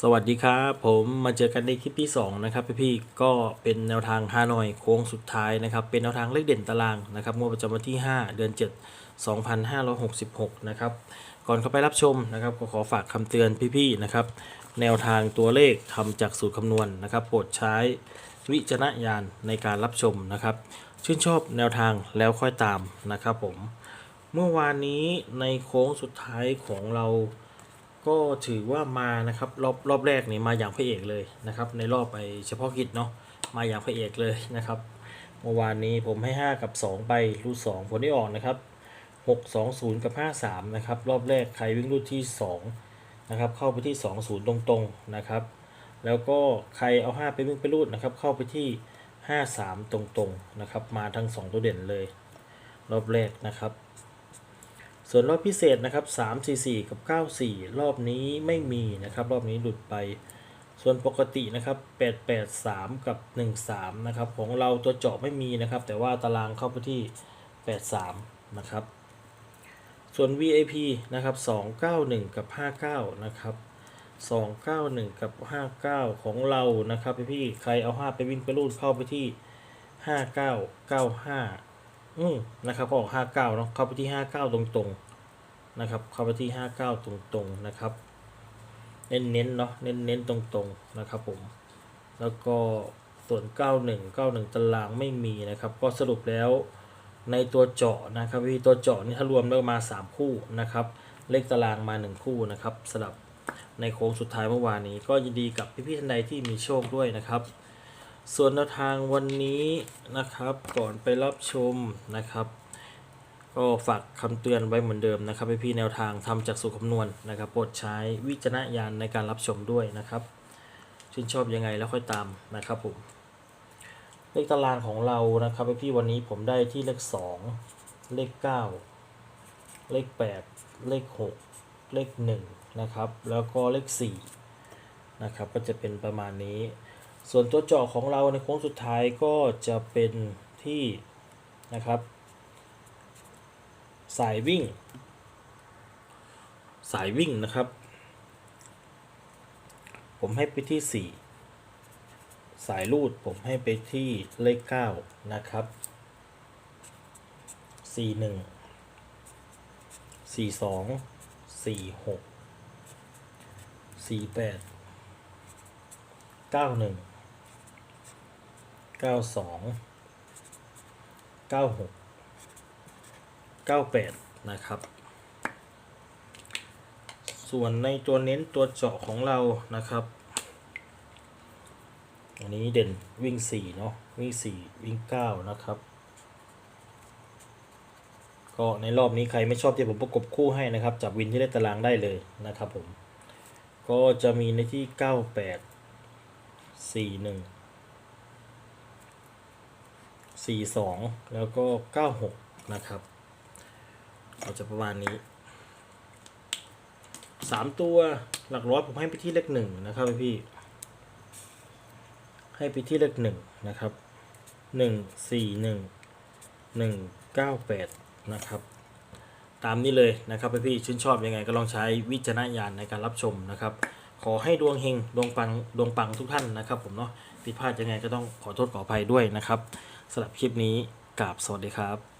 สวัสดีครับ ผมมาเจอกันในคลิปที่ 2 นะครับพี่ๆก็เป็นแนวทางฮานอยโค้งสุดท้ายนะครับ เป็นแนวทางเลขเด่นตารางนะครับงวดประจำวันที่ 5 เดือน 7 2566 นะครับ ก่อนเข้าไปรับชมนะครับ ก็ขอฝากคำเตือนพี่ๆนะครับ แนวทางตัวเลขทำจากสูตรคำนวณนะครับโปรดใช้วิจารณญาณในการรับชมนะครับ ชื่นชอบแนวทางแล้วค่อยตามนะครับผม เมื่อวานนี้ในโค้งสุดท้ายของเรา ก็ถือว่ามานะครับรอบรอบแรกนี่มาอย่างพระเอกเลยนะครับ ในรอบไปเฉพาะกิจเนาะมาอย่างพระเอกเลยนะครับเมื่อวานนี้ผมให้ 5 กับ 2 ไปรูด2ผลที่ออกนะครับ 6 2 0 กับ 5 3 นะครับ รอบแรกใครวิ่งรูดที่ 2 นะครับ เข้าไปที่ 2 0 ตรงๆนะครับ แล้วก็ใครเอา 5 ไปวิ่งไปรูดนะครับ เข้าไปที่ 5 3 ตรงๆนะครับ มาทั้ง 2 ตัวเด่นเลย รอบแรกนะครับ ส่วนรอบพิเศษนะครับ3 4 4 กับ 9 4 รอบนี้ไม่มีนะครับรอบนี้หลุดไป ส่วนปกตินะครับ8 8 3 กับ 1 3นะครับของเราตัวเจาะไม่มีนะครับ แต่ว่าตารางเข้าไปที่ 8 3 นะครับ ส่วน VIP นะครับ291 กับ 59 นะครับ291 กับ 59 ของเรานะครับพี่ๆใครเอา 5 ไปวิ่งไปรูดเข้าไปที่ 5995 อืมนะครับก็ออกห้าเก้าเนาะเข้าไปที่ห้าเก้าตรงๆนะครับ เข้าไปที่ห้าเก้าตรงๆนะครับ เน้นๆเนาะเน้นๆตรงๆนะครับผม แล้วก็ส่วนเก้าหนึ่งเก้าหนึ่งตารางไม่มีนะครับ ก็สรุปแล้วในตัวเจาะนะครับวิธีตัวเจาะนี่ถ้ารวมแล้วมาสามคู่นะครับ เลขตารางมาหนึ่งคู่นะครับสำหรับในโค้งสุดท้ายเมื่อวานนี้ ก็ยินดีกับพี่ๆท่านใดที่มีโชคด้วยนะครับ ส่วนแนวทางวันนี้นะครับก่อนไปรับชมนะครับก็ฝากคำเตือนไว้เหมือนเดิมนะครับพี่แนวทางทำจากสูตรคำนวณนะครับโปรดใช้วิจารณญาณในการรับชมด้วยนะครับชื่นชอบยังไงแล้วค่อยตามนะครับผมเลขตารางของเรานะครับพี่วันนี้ผมได้ที่เลขสองเลขเก้าเลขแปดเลขหกเลขหนึ่งนะครับแล้วก็เลขสี่นะครับก็จะเป็นประมาณนี้ ส่วนตัวเจาะของเราในโค้งสุดท้ายก็จะเป็นที่นะครับ สายวิ่ง สายวิ่งนะครับ ผมให้ไปที่ 4 สายรูดผมให้ไปที่เลข 9 นะครับ 41 42 46 48 91 92 96 98นะครับ ส่วนในตัวเน้นตัวเจาะของเรานะครับอันนี้เด่นวิ่ง4เนาะวิ่ง4วิ่ง9นะครับ ก็ในรอบนี้ใครไม่ชอบที่ผมประกบคู่ให้นะครับ จับวินที่ได้ตารางได้เลยนะครับผม ก็จะมีในที่98 41 42 แล้วก็ 96 นะครับเราจะประมาณนี้สามตัวหลักร้อยผมให้ไปที่เลขหนึ่งนะครับพี่ ให้ไปที่เลขหนึ่งนะครับหนึ่งสี่หนึ่งหนึ่งเก้าแปดนะครับตามนี้เลยนะครับพี่ชื่นชอบยังไงก็ลองใช้วิจารณญาณในการรับชมนะครับ ขอให้ดวงเฮงดวงปังดวงปังทุกท่านนะครับ ผมเนาะผิดพลาดยังไงก็ต้องขอโทษขออภัยด้วยนะครับ สำหรับคลิปนี้กราบสวัสดีครับ